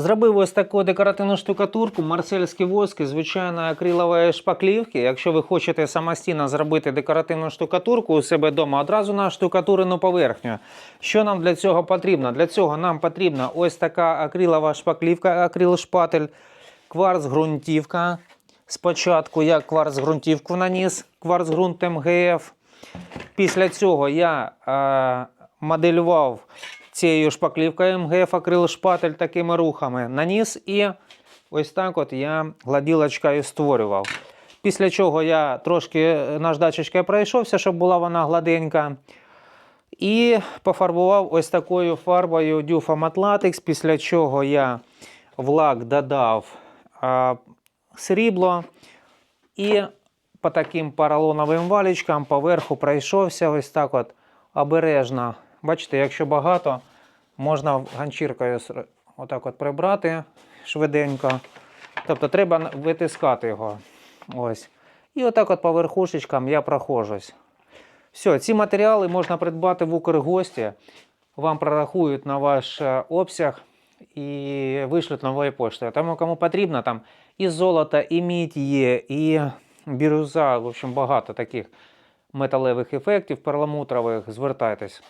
Зробив ось таку декоративну штукатурку, марсельські воски, звичайно, акрилової шпаклівки. Якщо ви хочете самостійно зробити декоративну штукатурку у себе вдома, одразу на штукатурену поверхню. Що нам для цього потрібно? Для цього нам потрібна ось така акрилова шпаклівка, акрилшпатель, кварц-ґрунтівка. Спочатку я кварц-ґрунтівку наніс, кварц-ґрунт МГФ. Після цього я е, моделював цією шпаклівкою МГФ акрилшпатель такими рухами. Наніс і ось так от я гладілочкою створював. Після чого я трошки наждачечкою пройшовся, щоб була вона гладенька. І пофарбував ось такою фарбою Matte Latex, після чого я в лак додав а, срібло і по таким поролоновим валічкам поверху пройшовся ось так от обережно. Бачите, якщо багато, можна ганчіркою отак от прибрати швиденько. Тобто треба витискати його. Ось. І отак от по верхушечкам я проходжусь. Все, ці матеріали можна придбати в Укргості. Вам прорахують на ваш е, обсяг і вишлють новою поштою. Тому кому потрібно, там і золото, і мідь є, і бірюза. В общем, багато таких металевих ефектів перламутрових. Звертайтесь.